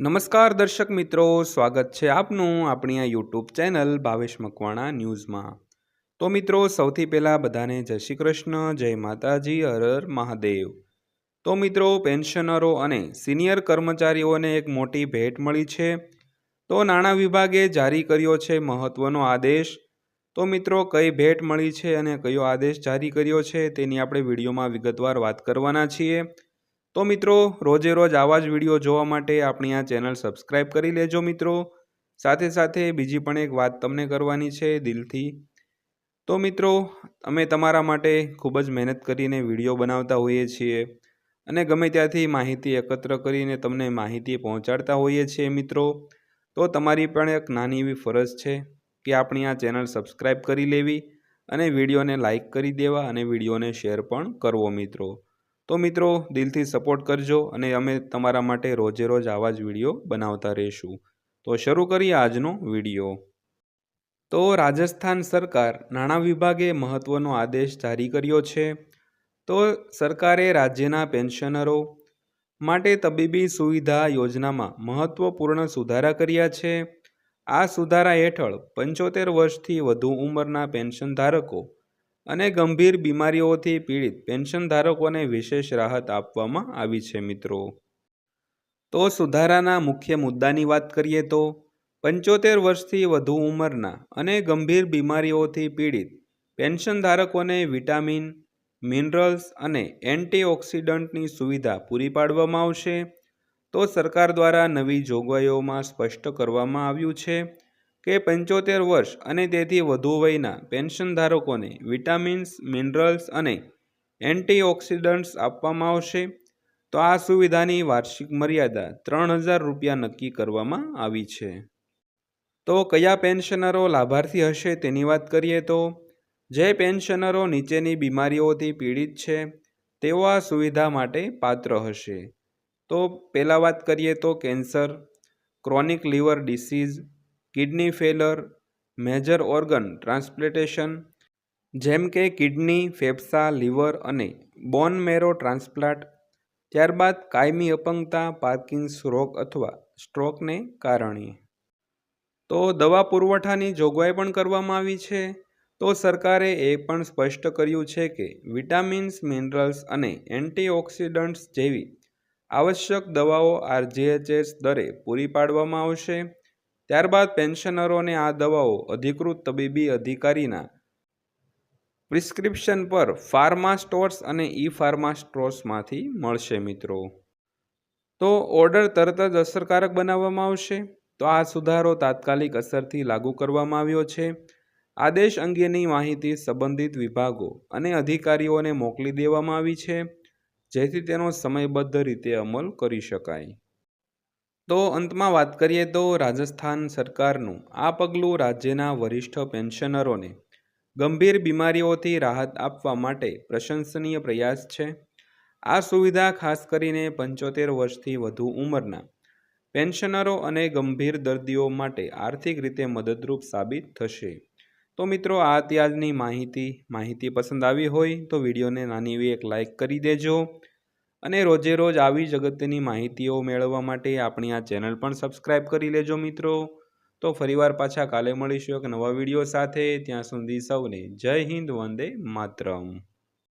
નમસ્કાર દર્શક મિત્રો, સ્વાગત છે આપનું આપણી આ યુટ્યુબ ચેનલ ભાવેશ મકવાણા ન્યૂઝમાં. તો મિત્રો, સૌથી પહેલાં બધાને જય શ્રી કૃષ્ણ, જય માતાજી, હર હર મહાદેવ. તો મિત્રો, પેન્શનરો અને સિનિયર કર્મચારીઓને એક મોટી ભેટ મળી છે. તો નાણાં વિભાગે જારી કર્યો છે મહત્ત્વનો આદેશ. તો મિત્રો, કઈ ભેટ મળી છે અને કયો આદેશ જારી કર્યો છે તેની આપણે વિડીયોમાં વિગતવાર વાત કરવાના છીએ. તો મિત્રો રોજે રોજ આવા જ વીડિયો જોવા માટે આપણી આ ચેનલ સબસ્ક્રાઈબ કરી લેજો મિત્રો. સાથે સાથે બીજી પણ એક વાત તમને કરવાની છે દિલથી. તો મિત્રો, અમે તમારા માટે ખૂબ જ મહેનત કરીને વીડિયો બનાવતા હોઈએ છીએ અને ગમે ત્યાંથી માહિતી એકત્ર કરીને તમને માહિતી પહોંચાડતા હોઈએ છીએ મિત્રો. તો તમારી પણ એક નાની એવી ફરજ છે કે આપણી આ ચેનલ સબસ્ક્રાઈબ કરી લેવી અને વિડીયોને લાઇક કરી દેવા અને વિડીયોને શેર પણ કરવો મિત્રો. તો મિત્રો, દિલથી સપોર્ટ કરજો અને અમે તમારા માટે રોજે રોજ આવા જ વીડિયો બનાવતા રહીશું. તો શરૂ કરીએ આજનો વીડિયો તો રાજસ્થાન સરકાર નાણાં વિભાગે મહત્ત્વનો આદેશ જારી કર્યો છે. તો સરકારે રાજ્યના પેન્શનરો માટે તબીબી સુવિધા યોજનામાં મહત્ત્વપૂર્ણ સુધારા કર્યા છે. આ સુધારા હેઠળ પંચોતેર વર્ષથી વધુ ઉંમરના પેન્શન ધારકો અને ગંભીર બીમારીઓથી પીડિત પેન્શન ધારકોને વિશેષ રાહત આપવામાં આવી છે, મિત્રો. તો સુધારાના મુખ્ય મુદ્દાની વાત કરીએ તો, પંચોતેર વર્ષથી વધુ ઉંમરના અને ગંભીર બીમારીઓથી પીડિત પેન્શન ધારકોને વિટામિન, મિનરલ્સ અને એન્ટીઓક્સિડન્ટની સુવિધા પૂરી પાડવામાં આવશે. તો સરકાર દ્વારા નવી જોગવાઈઓમાં સ્પષ્ટ કરવામાં આવ્યું છે કે પંચોતેર વર્ષ અને તેથી વધુ વયના પેન્શનધારકોને વિટામિન્સ, મિનરલ્સ અને એન્ટીઓક્સિડન્ટ્સ આપવામાં આવશે, તો આ સુવિધાની વાર્ષિક મર્યાદા ત્રણ હજાર રૂપિયા નક્કી કરવામાં આવી છે. તો કયા પેન્શનરો લાભાર્થી હશે તેની વાત કરીએ તો, જે પેન્શનરો નીચેની બીમારીઓથી પીડિત છે, તેઓ આ સુવિધા માટે પાત્ર હશે. તો પહેલાં વાત કરીએ તો cancer, chronic liver disease kidney failure major organ transplantation જેમ કે કિડની, ફેફસા, લીવર અને બોન મેરો ટ્રાન્સપ્લાન્ટ, ત્યારબાદ કાયમી અપંગતા, પાર્કિન્સ રોગ અથવા સ્ટ્રોકને કારણે. તો દવા પુરવઠાની જોગવાઈ પણ કરવામાં આવી છે. તો સરકારે એ પણ સ્પષ્ટ કર્યું છે કે વિટામિન્સ, મિનરલ્સ અને એન્ટીઓક્સિડન્ટ્સ જેવી આવશ્યક દવાઓ આરજીએચએસ દરે પૂરી પાડવામાં આવશે. ત્યારબાદ પેન્શનરોને આ દવાઓ અધિકૃત તબીબી અધિકારીના પ્રિસ્ક્રિપ્શન પર ફાર્મા સ્ટોર્સ અને ઈ ફાર્મા સ્ટોર્સમાંથી મળશે, મિત્રો. તો ઓર્ડર તરત જ અસરકારક બનાવવામાં આવશે. તો આ સુધારો તાત્કાલિક અસરથી લાગુ કરવામાં આવ્યો છે. આદેશ અંગેની માહિતી સંબંધિત વિભાગો અને અધિકારીઓને મોકલી દેવામાં આવી છે. જેથી તેનો સમયબદ્ધ રીતે અમલ કરી શકાય. તો અંતમાં વાત કરીએ તો રાજસ્થાન સરકારનું. આ પગલું રાજ્યના વરિષ્ઠ પેન્શનરોને ગંભીર બીમારીઓથી રાહત આપવા માટે પ્રશંસનીય પ્રયાસ છે. આ સુવિધા ખાસ કરીને પંચોતેર વર્ષથી વધુ ઉંમરના પેન્શનરો અને ગંભીર દર્દીઓ માટે આર્થિક રીતે મદદરૂપ સાબિત થશે. તો મિત્રો, આ ત્યાજની માહિતી માહિતી પસંદ આવી હોય તો વિડીયોને નાની એવી એક લાઇક કરી દેજો. અને રોજે રોજ આવી જગતની માહિતીઓ મેળવવા માટે આપણી આ ચેનલ પણ સબસ્ક્રાઈબ કરી લેજો મિત્રો. તો ફરીવાર પાછા કાલે મળીશું એક નવા વીડિયો સાથે. ત્યાં સુધી સૌને જય હિન્દ, વંદે માતરમ.